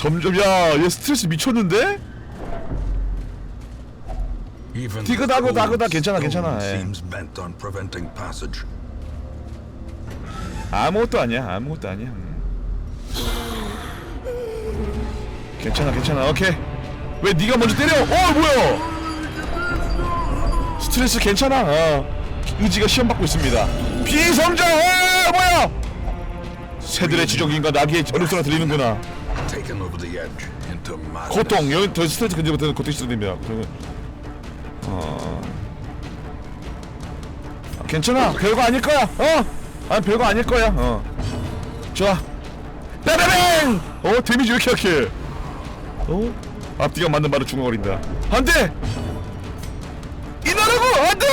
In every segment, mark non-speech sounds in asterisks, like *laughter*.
점점 야얘 스트레스 미쳤는데? The 다그다 괜찮아, 괜찮아, 예. 아무것도 아니야 아무것도 아니야. 음. 괜찮아 괜찮아. 오케이. 왜 네가 먼저 때려? 어 뭐야? 스트레스 괜찮아? 어. 의지가 시험받고 있습니다. 비성장! 어 뭐야? 새들의 지적인가 나귀의 저름소리가 들리는구나 고통 여기 더 스트레스 근처부터는 고통이 시작됩니다. 그러면 어. 아, 괜찮아. 별거 아닐 거야. 어? 아 별거 아닐 거야. 어. 좋아. 빼빼뱅 어 데미지 왜 이렇게 약해? 어? 앞뒤가 맞는 말을 중얼거린다. 안돼! 이나라고! 안돼!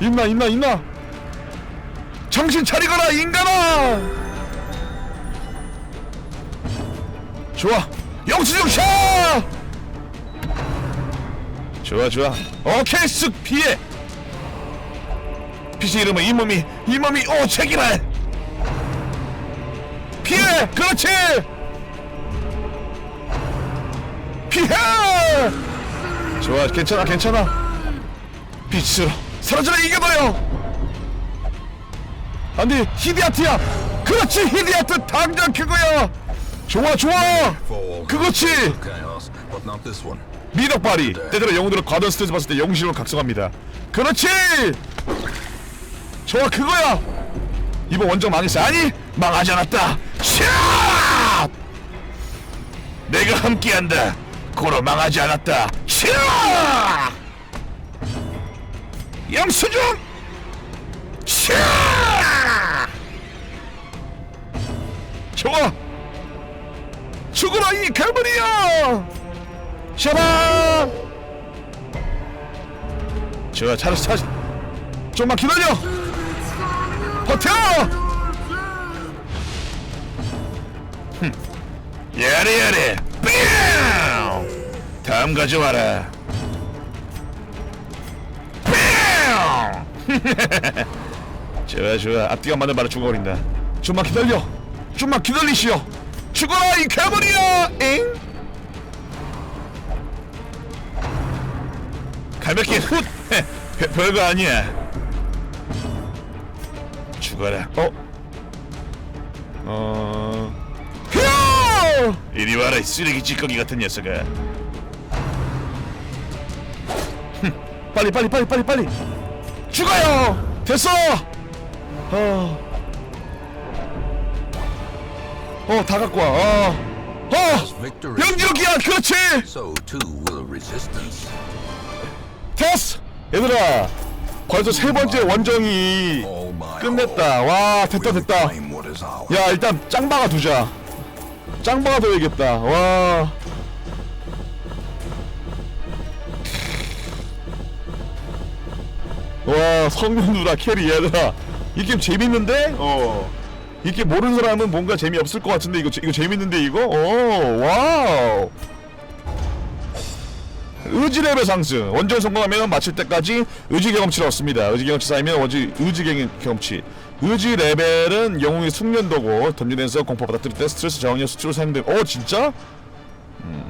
있나 있나 있나 정신 차리거라 인간아 좋아. 영수증 샷! 좋아 좋아. 오케이 쓱 피해. 빛의 이름은 이 몸이 이 몸이 오 책임을 피해! 그렇지! 피해! 좋아 괜찮아 괜찮아. 빛으로 사라져라 이겨봐요? 안돼 히디아트야. 그렇지 히디아트 당장 그거야 좋아 좋아. 그렇지. 미덕발이 때때로 영웅들은 과도한 스트레스 받을 때 영웅실로 각성합니다. 그렇지. 좋아 그거야. 이번 원정 망했어. 아니 망하지 않았다. 샷 내가 함께한다. 고로 망하지 않았다. 샷 영수증 샷 좋아 죽어라 이 갈무리야! 샤바 좋아 잘했어 잘했어 좀만 기다려! 버텨! 흠. 야래 야래 뿅 다음 가져와라. 뿅 *laughs* 좋아 좋아. 앞뒤가 맞는 말을 죽어버린다. 좀만 기다려. 좀만 기다리시오 죽어라 이 괴물이야! 엥 가볍게 *laughs* 훗! 별- 별거 아니야. 죽어라. 어? 어... 휴! 이리 와라 이 쓰레기 찌꺼기 같은 녀석아. 흠, 빨리 빨리 빨리 빨리 빨리. 죽어요! 됐어! 어... 어, 다 갖고 와. 어. 어! 명기록이야. 그렇지. 됐어. 얘들아. 벌써 세 번째 원정이 끝냈다. 와, 됐다 됐다. 야, 일단 짱박아 두자. 짱박아 둬야겠다. 와. 와, 성년 누나 캐리 얘들아. 이 게임 재밌는데? 어. 이 게임 모르는 사람은 뭔가 재미없을 것 같은데 이거 재- 이거 재밌는데 이거? 오, 와우. 의지 레벨 상승. 원정 성공하면 마칠 때까지 의지 경험치를 얻습니다. 의지 경험치 쌓이면 원지 의지 경- 경험치. 의지 레벨은 영웅의 숙련도고 던전에서 공포 받아들일 때 스트레스 저항력 수치로 사용돼. 어 진짜? 음.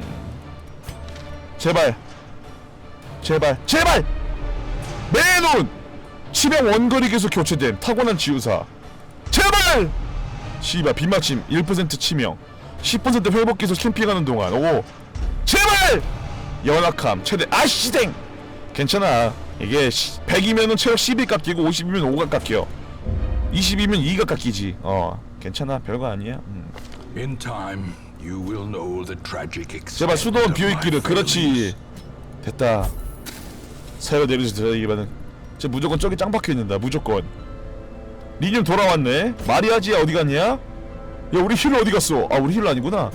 제발. 제발. 제발. 매눈. 치명 원거리 계속 교체됨. 타고난 지우사. 제발. 씨발 빗맞침 1% 치명. 10% 회복 계속 캠핑하는 동안. 오. 제발. 연약함 최대 아씨댕 괜찮아 이게 100이면은 체력 10이 깎이고 50이면 5가 깎여 20이면 2가 깎이지 어 괜찮아 별거 아니야 음. In time, you will know the tragic extent 제발 수도원 비어있기를 그렇지. 됐다 새로 내려서 들어가기만은 쟤 무조건 저기 짱 박혀있는다 무조건 리늄 돌아왔네. 마리아지 어디 갔냐? 야 우리 힐러 어디 갔어? 아 우리 힐러 아니구나.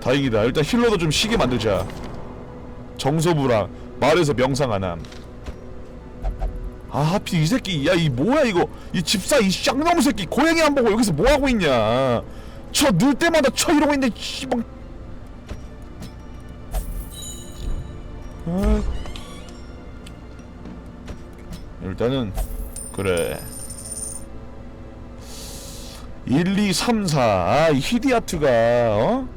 다행이다. 일단 힐러도 좀 쉬게 만들자. 정서부랑 마을에서 명상 안함. 아 하필 이 새끼 야 이 뭐야 이거? 이 집사 이 쌍놈 새끼 고양이 안 보고 여기서 뭐 하고 있냐? 쳐 넣을 때마다 쳐 이러고 있는데 씨발. 아. 일단은 그래 1, 2, 3, 4 아, 이 히디아트가 어?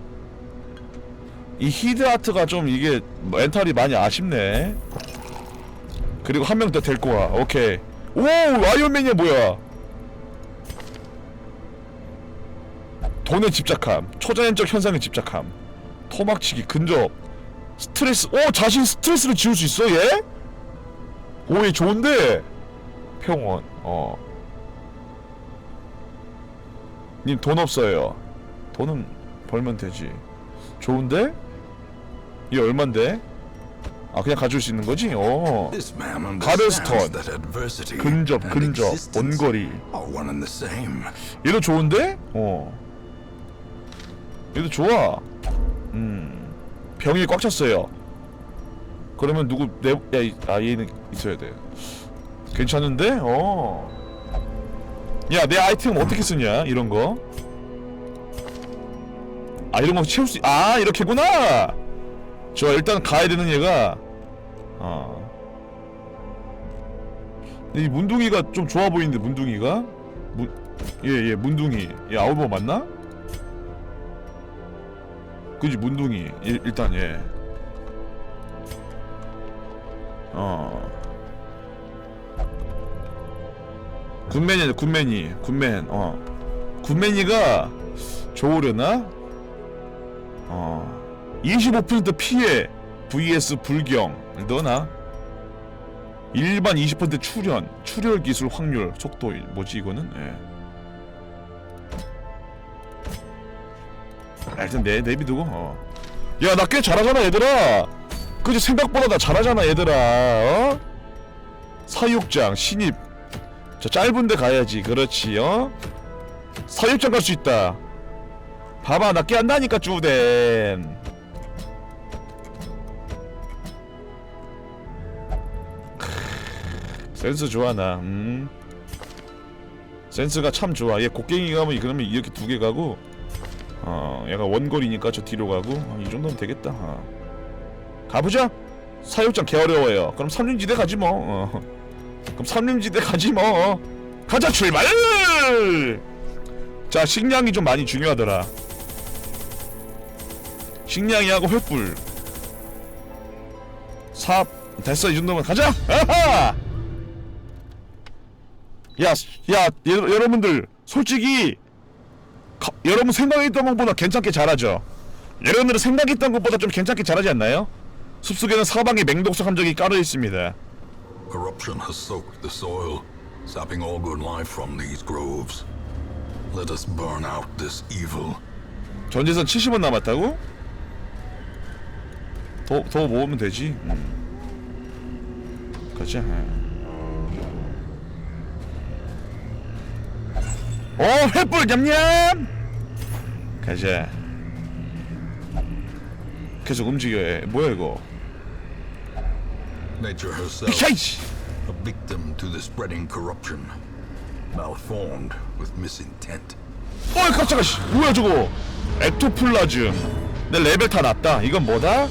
이 히드하트가 좀 이게 멘탈이 많이 아쉽네. 그리고 한 명 더 데리고 와. 오케이. 오 아이언맨이야 뭐야? 돈에 집착함 초자연적 현상에 집착함 토막치기 근접 스트레스. 오 자신 스트레스를 지울 수 있어 얘? 오 얘 좋은데? 평온 어 님 돈 없어요 돈은 벌면 되지 좋은데? 이게 얼만데? 아 그냥 가져올 수 있는 거지? 어 adversity 근접 근접 원거리. 얘도 좋은데? 어 얘도 좋아 음 병이 꽉 찼어요 그러면 누구 내.. 야, 이- 아 얘는 있어야 돼 괜찮은데? 어 야, 내 아이템 어떻게 쓰냐? 이런 거. 아, 이런 거 채울 수, 아, 이렇게구나! 좋아, 일단 가야 되는 얘가, 어. 이 문둥이가 좀 좋아 보이는데, 문둥이가? 문, 예, 예, 문둥이. 얘 아울버 맞나? 그지, 문둥이. 일, 일단, 예. 어. 굿맨이야 굿맨이 굿맨 어 굿맨이가 좋으려나? 어 25% 피해 vs 불경 너나? 일반 20% 출현 출혈 기술 확률 속도 뭐지 이거는? 예. 아, 일단 내 내비두고 어. 야나 꽤 잘하잖아 얘들아 그지 생각보다 나 잘하잖아 얘들아 어? 사육장 신입 저 짧은데 가야지. 그렇지 어? 사육장 갈수 있다. 봐봐 나 깨한다니까 쭈댐 센스 좋아 나. 음. 센스가 참 좋아. 얘 곡괭이 가면 그러면 이렇게 두 개 가고 어 얘가 원거리니까 저 뒤로 가고 어, 이 정도면 되겠다. 어. 가보자. 사육장 개 어려워요. 그럼 삼륜지대 가지 뭐. 어. 그럼 삼림지대 가지 뭐. 가자 출발! 자 식량이 좀 많이 중요하더라. 식량이하고 횃불. 삽. 됐어 이 정도면 가자! 야, 야, 예, 여러분들 솔직히 가, 여러분 생각했던 것보다 괜찮게 잘하죠? 여러분들은 생각했던 것보다 좀 괜찮게 잘하지 않나요? 숲속에는 사방에 맹독소 함정이 깔아 있습니다 Corruption has soaked the soil, sapping all good life from these groves. Let us burn out this evil. 전재산 70원 남았다고? 더, 더 모으면 되지. 음. 가자. 어, 횃불 냠냠! 가자. 계속 움직여. 해. 뭐야, 이거? Nature herself, a victim to the spreading corruption, malformed with misintent. 어이, 깜짝아, 씨. 뭐야, 저거? 엑토플라즘. 내 레벨 다 낮다. 이건 뭐다?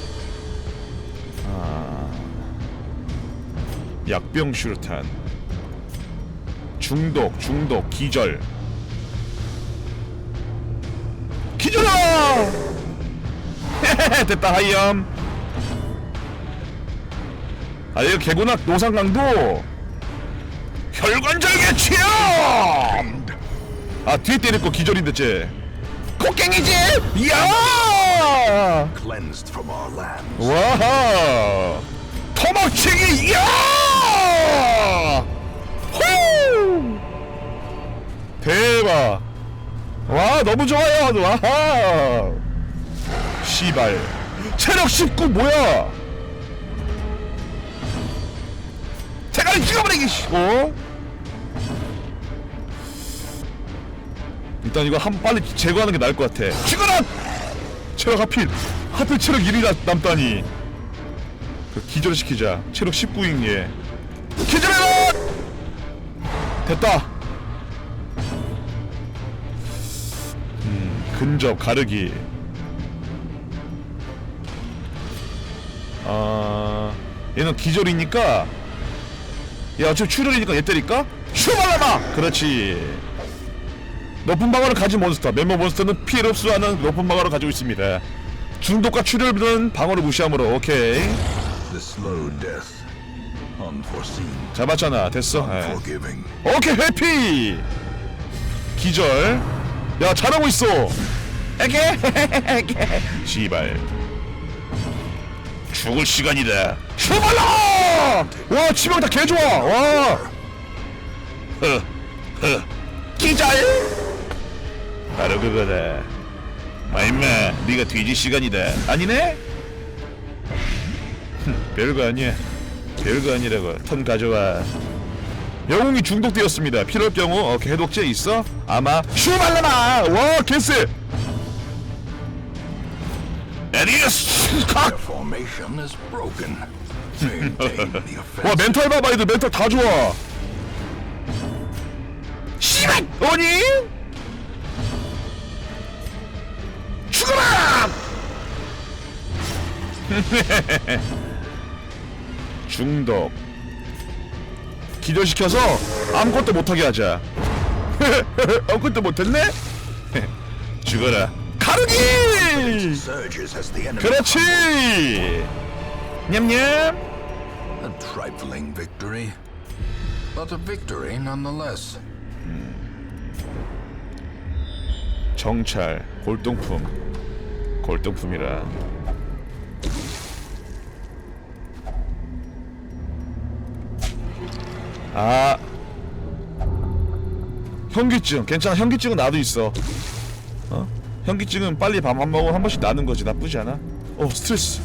아. 약병 슈르탄. 중독, 중독, 기절. 기절아! 됐다, 하이엄. 아, 이거 개구나, 노상강도. 혈관절개 취업! 아 뒤에 때릴 거 기절인데 쟤 곡괭이지? 이야! Cleansed from our lands. 와하! 토막치기 이야! 후 대박! 와 너무 좋아요. 와하! 씨발. 체력 19 뭐야 씨 어? 일단 이거 한 빨리 제거하는 게 나을 것 같아. 죽어라! 체력 하필 하필 체력 1이나 남다니. 그 기절시키자. 체력 19인 얘. 기절해라! 됐다. 음, 근접 가르기. 아, 얘는 기절이니까. 야, 저 출혈이니까 얘 때릴까? 슈발라마! 그렇지. 높은 방어를 가진 몬스터 멤버 몬스터는 피해를 흡수하는 높은 방어를 가지고 있습니다 중독과 출혈은 방어를 무시함으로 오케이. Unforeseen. 잡았잖아 됐어 예. Forgiving. 오케이 해피 기절 야 잘하고 있어 에게 에게 씨발 죽을 시간이다 출발라! 와 치명타 개좋아. 와. 허 허 기절 바로 그거다 마 임마 네가 뒤질 시간이다 아니네? 흠, 별거 아니야. 별거 아니라고. 턴 가져와. 영웅이 중독되었습니다. 필요할 경우 어, 해독제 있어? 아마 슈발라마! 와 개쎄. 에리스 와. 멘탈 봐봐 이들 멘탈 다 좋아. 씨발 어니? 죽어라! *laughs* 중독. 기절시켜서 아무것도 못하게 하자. *laughs* 아무것도 못했네? *laughs* 죽어라. 가르기! 그렇지! 냠냠! A trifling victory. But a victory nonetheless. 정찰, 골동품. 골동품이라. 아. 현기증. 괜찮아. 현기증은 나도 있어. 어? 현기증은 빨리 밥한 먹으면 한 번씩 나는 거지. 나쁘지 않아. 어, 스트레스.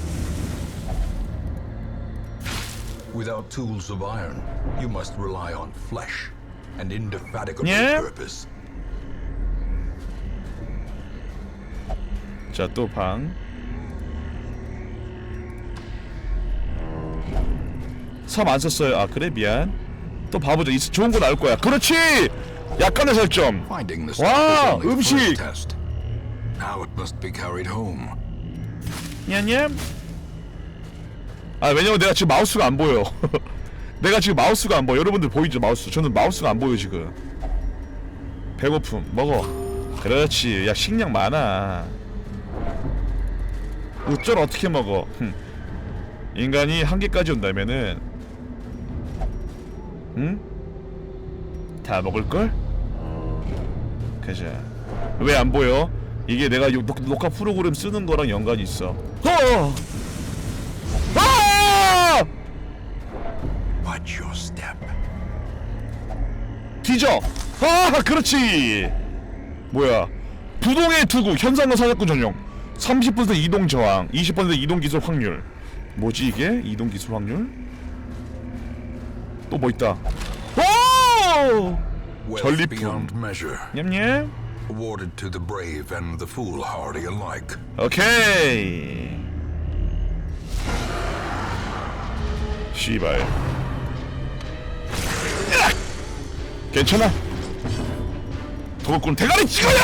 Without tools of iron, you must rely on flesh and indefatigable Yeah. purpose. 자, 또 방. 섬 안 썼어요. 아, 그래? 미안. 또 봐보자. 있, 좋은 거 나올 거야. 그렇지! 약간의 설정. The 음식. Now it must be carried home. 냠냠. 아, 왜냐면 내가 지금 마우스가 안 보여. *laughs* 내가 지금 마우스가 안 보여. 여러분들 보이죠? 마우스. 저는 마우스가 안 보여, 지금. 배고픔. 먹어. 그렇지. 야, 식량 많아. 어쩔 어떻게 먹어. 흠. 인간이 한계까지 온다면은 응? 다 먹을걸? 그자. 왜 안 보여? 이게 내가 요, 녹, 녹화 프로그램 쓰는 거랑 연관이 있어. 어! 아! Watch your step. 뒤져. 아, 그렇지. 뭐야? 부동의 투구 현상과 사냥꾼 전용. 30% 이동 저항, 20% 이동 기술 확률. 뭐지 이게? 이동 기술 확률? 또 뭐 있다. 오! 전리품. 냠냠. Awarded to the brave and the foolhardy alike. 오케이. 씨발. 으악! 괜찮아. 도둑꾼 대가리 찍어요.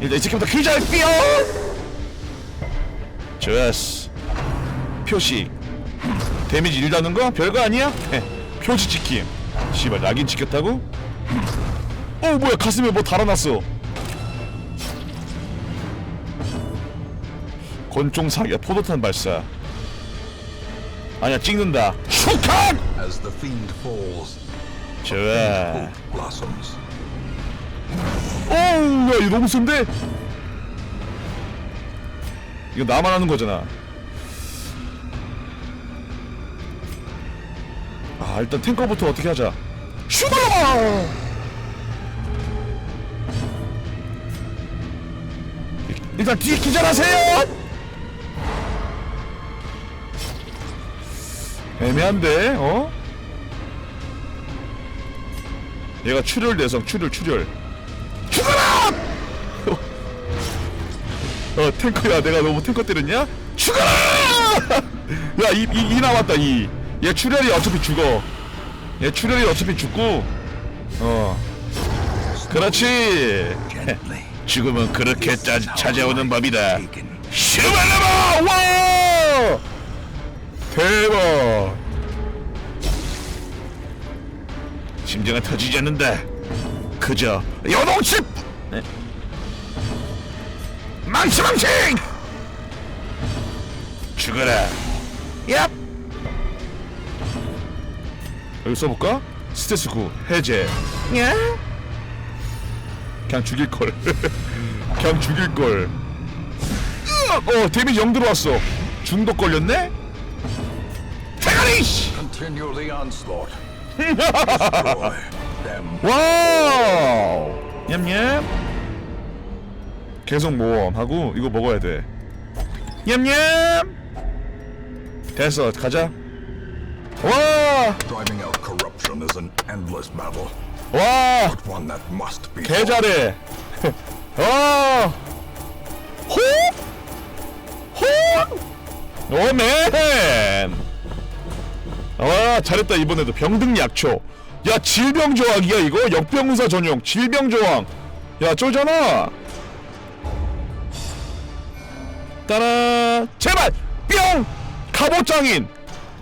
일단 이 새끼부터 기절 삐어. 좋았어. 표식. 데미지 1 다는 거 별거 아니야? *laughs* 헤, 표시 지킴. 씨발 낙인 찍혔다고? 어 뭐야 가슴에 뭐 달아났어. 권총 사기야 포도탄 발사. 아니야 찍는다. 슈칸! As the fiend falls, 좋아. hope blossoms. 오우 야 이거 너무 센데? 이거 나만 하는 거잖아. 아 일단 탱커부터 어떻게 하자. 슈가 일단 뒤에 기절하세요 애매한데 어? 얘가 출혈 대성 출혈 출혈 죽어라! 어 탱커야 내가 너무 탱커 때렸냐? 죽어라! 야이 이, 이 나왔다 이 얘 출혈이 어차피 죽어 얘 출혈이 어차피 죽고 어 그렇지. 죽음은 그렇게 짜, 찾아오는 법이다. 슈발라마 와! 대박! 심장은 터지지 않는다 그저 요동치! 망치 망치! 죽어라. 얍! 여기 써볼까? 스트레스 9 해제. 야 그냥 죽일걸 그냥 죽일걸 으악! 어 데미지 0 들어왔어 중독 걸렸네? 대가리 씨 Continue the onslaught. Destroy them. 와우 냠냠 계속 모험하고 이거 먹어야 돼 냠냠 됐어 가자 와 Driving out corruption is an endless battle, 와, one that must be. 개 잘해. 와, *laughs* 호, 호, 오맨. 와, 잘했다 이번에도 병등 약초. 야, 질병 조항이야 이거 역병사 전용 질병 조항. 야, 쫄잖아. 따라, 제발 뿅 갑옷 장인.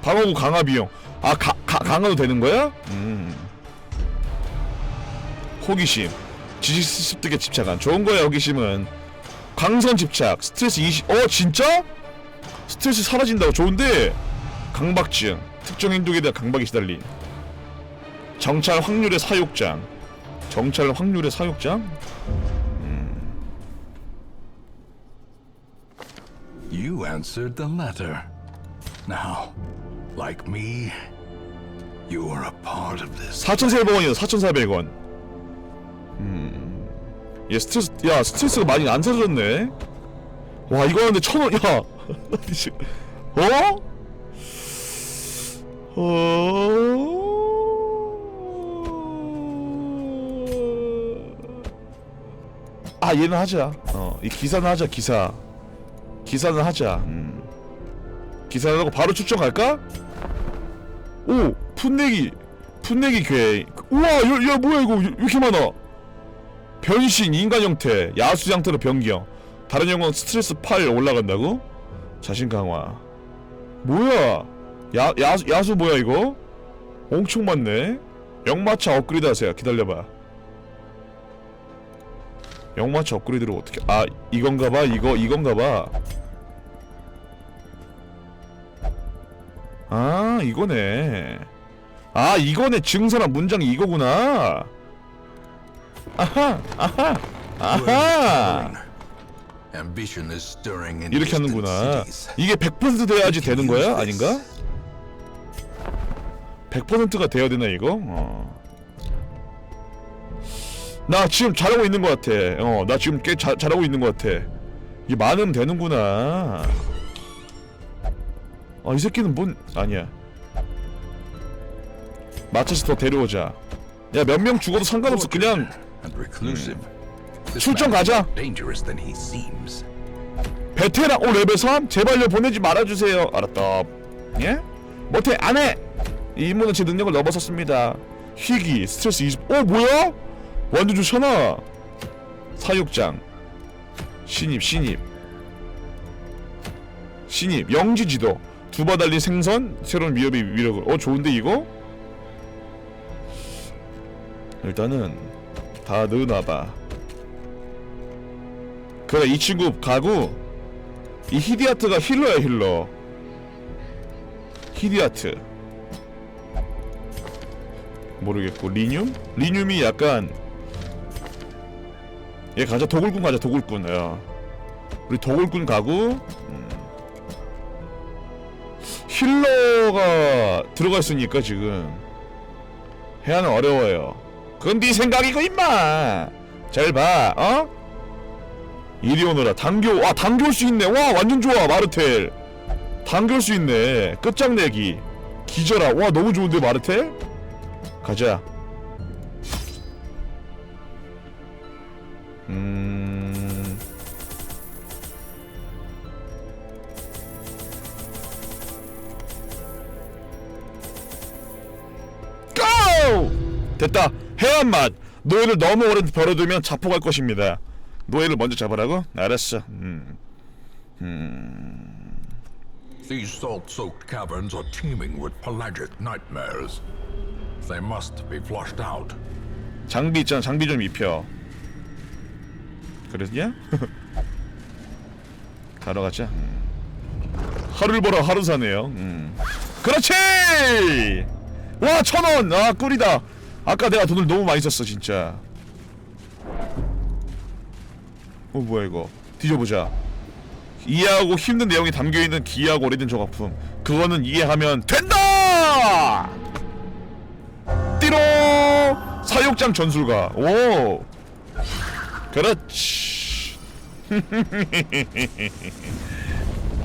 방어구 강화 비용. 아, 가, 가, 강화도 되는 거야? 음. 호기심 지식 습득에 집착한 좋은 거야 호기심은 광선 집착 스트레스 20 어 진짜? 스트레스 사라진다고 좋은데 강박증 특정 행동에 대한 강박이 시달린 정찰 확률의 사육장 정찰 확률의 사육장? You answered the letter. Now, like me, you are a part of this. 4,400원이다 4,400원 음. 얘 스트레스 야 스트레스가 많이 안 사라졌네 와 이거 하는데 천 원 야 씨. *laughs* 어? 어? 아 얘는 하자 어 이 기사는 하자 기사 기사는 하자 음. 기사는 하고 바로 출정 갈까? 오 풋내기 풋내기 괴 우와 야, 야 뭐야 이거 왜 이렇게 많아 변신 인간 형태 야수 상태로 변경. 다른 영웅 스트레스 8 올라간다고? 자신 강화. 뭐야? 야, 야수, 야수 뭐야 이거? 엄청 많네. 역마차 업그레이드 하세요. 기다려봐. 역마차 업그레이드를 어떻게 아 이건가봐? 이거 이건가봐? 아 이거네. 아 이거네. 증서랑 문장이 이거구나 아하 아하 아하 이렇게 하는구나. 이게 100% 돼야지 되는 거야? 아닌가? 100%가 돼야 되나 이거? 어. 나 지금 잘하고 있는 것 같아 어 나 지금 꽤 자, 잘하고 있는 것 같아 이게 많으면 되는구나 아 이 새끼는 뭔 아니야 맞춰서 더 데려오자 야 몇 명 죽어도 상관없어 그냥 and reclusive. This 출정 man is 가자. more dangerous than he seems. 베테랑 오 레벨 3? 제발요 보내지 말아주세요 알았다 예? 못해 안해 이 임무는 제 능력을 넘어섰습니다 희귀 스트레스 20 어 뭐야? 완전 좋잖아 사육장 신입 신입 신입 영지지도 두 바 달린 생선 새로운 위협의 위력을 어 좋은데 이거? 일단은 다 넣어놔봐. 그래 이 친구 가고 이 히디아트가 힐러야 힐러. 히디아트. 모르겠고 리뇽? 리뇽이 약간 얘 가자 도굴꾼 가자 도굴꾼. 야. 우리 도굴꾼 가고 음. 힐러가 들어가 있으니까 지금. 해야는 어려워요 그건 네 생각이고 임마. 잘 봐 어? 이리 오너라. 당겨 와 당겨올 수 있네. 와 완전 좋아 마르텔. 당겨올 수 있네. 끝장내기. 기절아. 와 너무 좋은데 마르텔? 가자. 음. 고! 됐다 해안맛 노예를 너무 오래 벌어두면 자포갈 것입니다 노예를 먼저 잡으라고? 알았어 음. These salt-soaked caverns are teeming with pelagic nightmares. They must be flushed out. 장비 있잖아 장비 좀 입혀 그랬냐? *laughs* 가러 가자. 음. 하루를 벌어 하루 사네요. 음. 그렇지. 와, 천 원. 아, 꿀이다. 아까 내가 돈을 너무 많이 썼어, 진짜. 어, 뭐야 이거? 뒤져보자. 이해하고 힘든 내용이 담겨 있는 기이하고 오래된 조각품. 그거는 이해하면 된다. 띠로 사육장 전술가. 오. 그렇지. *laughs*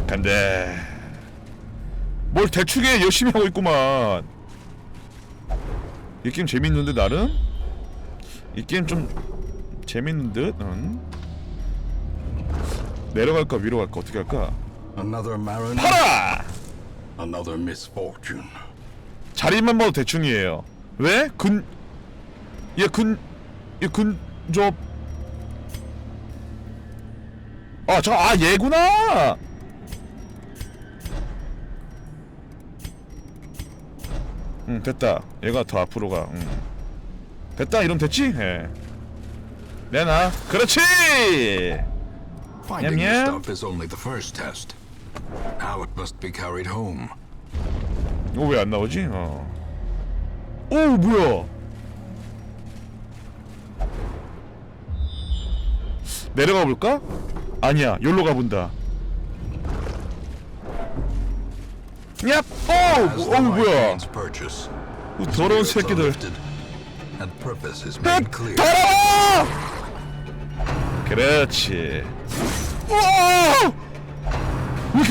간다. 뭘 대충해 열심히 하고 있구만. 이 게임 재밌는데 나름? 이 게임 좀 재밌는 듯? 응? 내려갈까 위로 갈까 어떻게 할까? Another mariner, 팔아! another misfortune. 자리만 봐도 대충이에요. 왜? 근... 얘 근... 얘 근접... 아, 저, 아, 얘구나! 응, 됐다. 얘가 더 앞으로 가. 응. 됐다, 이러면 됐지? 예. 내놔. 그렇지! Finding Yum, the yum. stuff is only the first test. Now it must be carried home. 이거 왜 안 나오지? 어. 오, 뭐야? 내려가 볼까? 아니야, 여기로 가본다. 야, 오, 어, 뭐야? 이 더러운 새끼들. 아. 더러워! 그렇지. 와!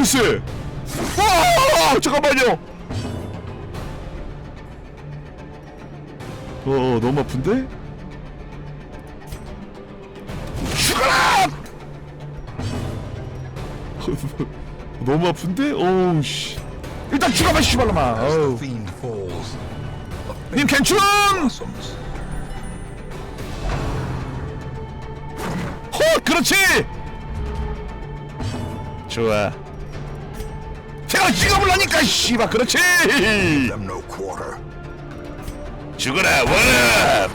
세? 와! 잠깐만요. 어, 너무 아픈데? 죽어라! 너무 아픈데? 어우 씨. 일단 죽어봐 the 어우. 님 괜춘! 헛! 그렇지! 좋아. 제가 찍어볼라니까 씨발 그렇지! 죽어라 원업!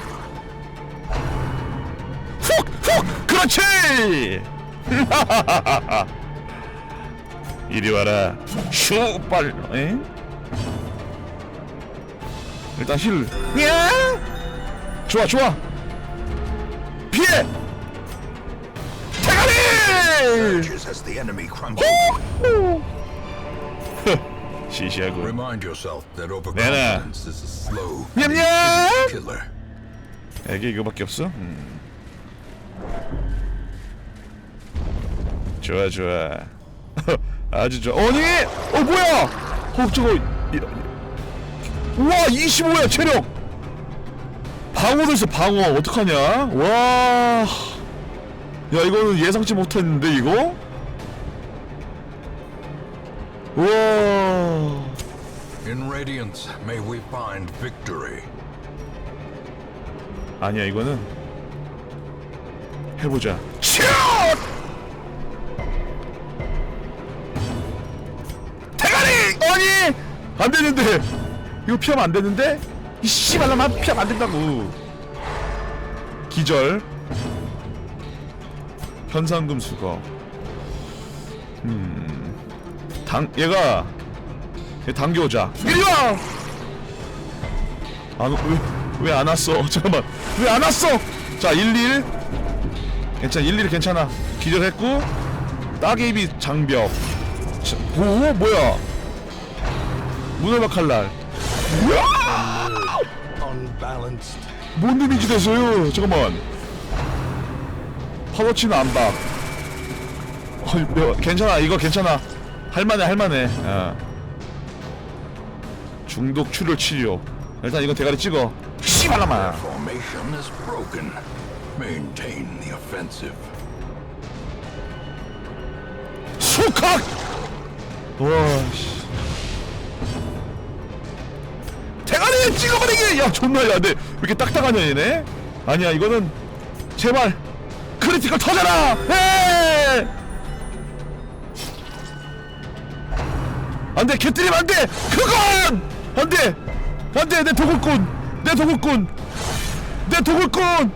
훅! 훅! 그렇지! *laughs* 이리 와라 슈빨 에? 일단 힐 야! 좋아 좋아 피해! 대가리! 시시하고 slow 냠냠! 애게 이거밖에 없어? 음. 좋아 좋아 아주 좋아 아니! 어 뭐야! 어 저거 이- 우와 25야 체력! 방어도 있어 방어 어떡하냐? 와... 야 이거는 예상치 못했는데 이거? 우와... In radiance, may we find victory. 아니야 이거는 해보자 슛! 대 아니! 안 되는데 이거 피하면 안 되는데? 이 씨발라만 피하면 안 된다고 기절 현상금 수거 음당 얘가 얘 당겨오자 이리 와! 안, 왜, 왜 안 왔어? *laughs* 잠깐만. 왜 안 왔어? 자, 11. 괜찮아, 11 괜찮아. 기절했고, 따개비 장벽. 자, 오, 뭐야? 문어박 칼날. 뭔 데미지 됐어요? 잠깐만. 파워치는 안 봐. 어, 뭐, 괜찮아, 이거 괜찮아. 할만해, 할만해. 어. 중독 출혈 치료. 일단 이거 대가리 찍어. 씨발라마. 수칵! 와, 씨. 대가리 찍어버리기! 야, 존나, 야, 내, 왜 이렇게 딱딱하냐, 얘네? 아니야, 이거는, 제발, 크리티컬 터져라! 에! 안 돼, 개뜨리면 안 돼! 그건! 안 돼! 안 돼, 내 도굴꾼! 내 도굴꾼! 내 도굴꾼!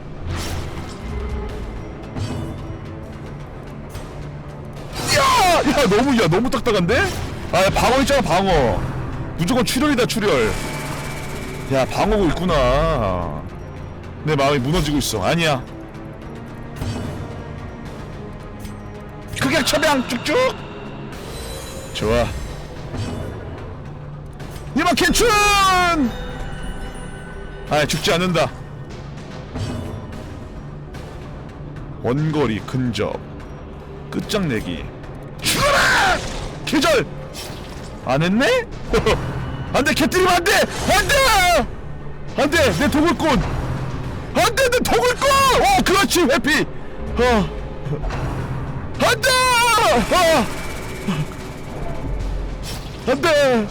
야! 야 너무 야 너무 딱딱한데? 아 방어 있잖아 방어. 무조건 출혈이다 출혈. 야 방어구 있구나. 내 마음이 무너지고 있어. 아니야. 극약 처방 쭉쭉. 좋아. 이만 괜춘. 아 죽지 않는다. 원거리 근접 끝장내기 죽어라 계절 안 했네 *laughs* 안돼 개뜨리면 안돼! 안돼! 안돼 내 도굴꾼 안돼 내 도굴꾼 어 그렇지 회피! 어. 안돼! 어. 안돼!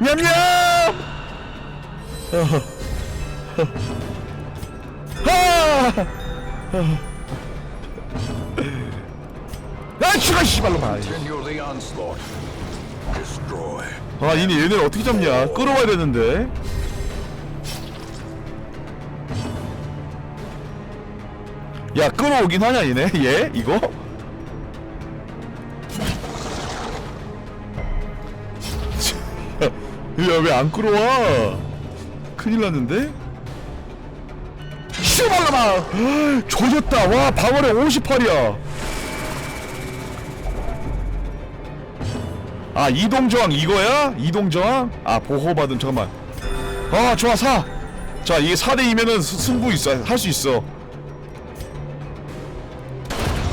냠냠! 아! 야 죽어 씨발로마 아 이니 얘네를 어떻게 잡냐? 끌어와야 되는데. 야 끌어오긴 하냐 얘네? *laughs* 얘? 이거? *laughs* 야왜 안 끌어와? 큰일 났는데? 씨발로마! *gasps* 조졌다! 와 방어력 58이야 아 이동저항 이거야? 이동저항? 아 보호받은 잠깐만. 아 좋아 사! 자 이게 4대2면은 승부 있어. 할 수 있어.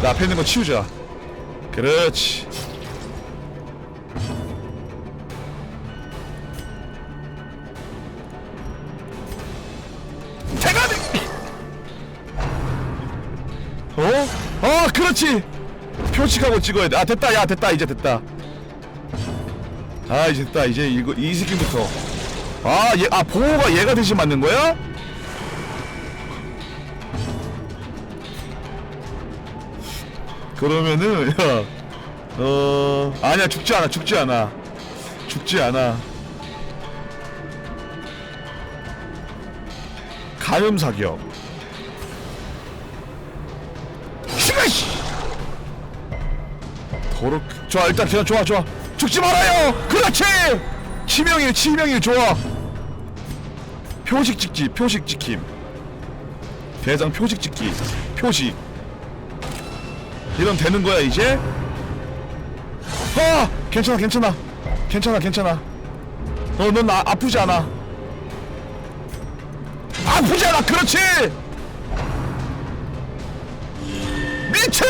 나 앞에 있는 거 치우자. 그렇지. 대가리 어? 어 그렇지. 표식하고 찍어야 돼아 됐다. 야 됐다. 이제 됐다 아 이제 됐다 이제 이거 이 새끼부터. 아얘아 보호가 얘가 대신 맞는 거야? 그러면은 *laughs* 야어 아니야 죽지 않아 죽지 않아. 죽지 않아. 가염 사격. 슈가씨! 더럽 좋아 일단 그냥 좋아 좋아 죽지 말아요. 그렇지. 치명이에요, 치명이에요, 좋아. 표식 찍기 표식 찍힘. 대장 표식 찍기 표식. 이런 되는 거야 이제? 아 괜찮아 괜찮아 괜찮아 괜찮아. 어넌 아, 아프지 않아. 아프지 않아 그렇지. 미쳐!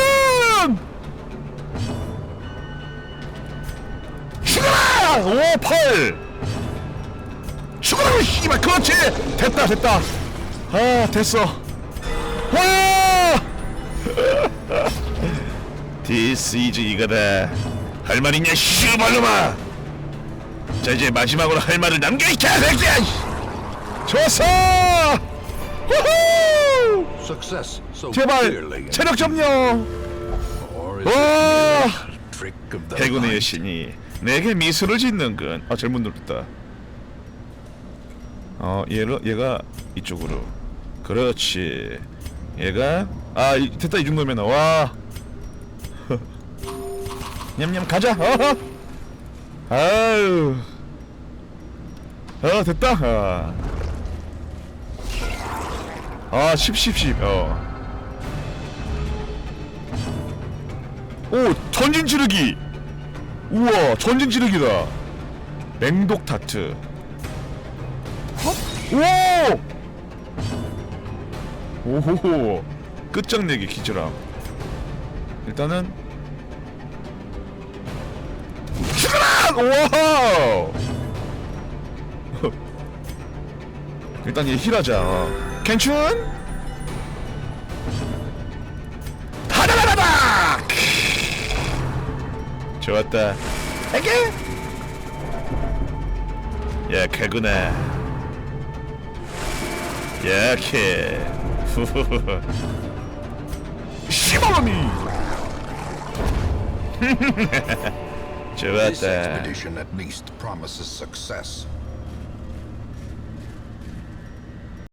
오, 팔! 8 죽어라 씨발 그렇지. 됐다 됐다. 아 됐어. 와! *laughs* This is 이거다. 할 말 있냐 씨발놈아. 자 이제 마지막으로 할 말을 남겨 이 개새끼야 좋았어! 후후! 제발 체력 점령. 와! 해군의 light. 여신이 내게 미소를 짓는군. 아 잘못 눌렀다. 어 얘를 얘가 이쪽으로. 그렇지. 얘가 아 이, 됐다 이 정도면 와. *laughs* 냠냠 가자. 어허. 아유. 어 됐다. 아. 아 10, 10, 10. 어. 오 전진 지르기. 우와 전진 지르기다. 맹독 타트. 오! 오호호. 끝장내기 기절함. 일단은. 죽어라 와! *laughs* 일단 얘 힐하자. 어. 괜춘 좋았다. 에게. 약하구나. 약해. 후후후. 시발놈이. This 좋았다.